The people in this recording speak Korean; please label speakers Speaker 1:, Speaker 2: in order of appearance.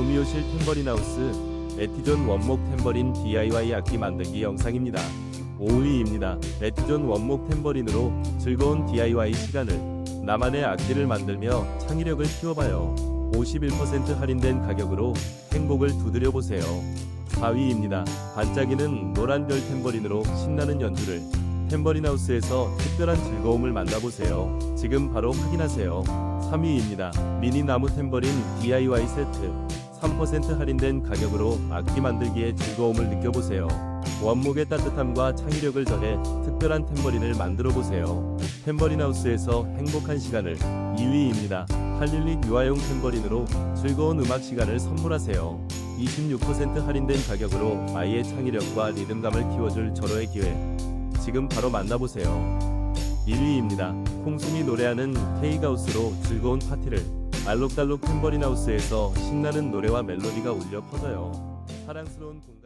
Speaker 1: 로미오실 탬버린 하우스 에티존 원목 탬버린 DIY 악기 만들기 영상입니다. 5위입니다. 에티존 원목 탬버린으로 즐거운 DIY 시간을 나만의 악기를 만들며 창의력을 키워봐요. 51% 할인된 가격으로 행복을 두드려보세요. 4위입니다. 반짝이는 노란별 탬버린으로 신나는 연주를 탬버린 하우스에서 특별한 즐거움을 만나보세요. 지금 바로 확인하세요. 3위입니다. 미니 나무 탬버린 DIY 세트 3% 할인된 가격으로 악기 만들기에 즐거움을 느껴보세요. 원목의 따뜻함과 창의력을 더해 특별한 탬버린을 만들어 보세요. 탬버린 하우스에서 행복한 시간을 2위입니다. 할릴릭 유아용 탬버린으로 즐거운 음악 시간을 선물하세요. 26% 할인된 가격으로 아이의 창의력과 리듬감을 키워줄 절호의 기회. 지금 바로 만나보세요. 1위입니다. 콩순이 노래하는 K가우스로 즐거운 파티를 알록달록 탬버린 하우스에서 신나는 노래와 멜로디가 울려 퍼져요. 사랑스러운 공간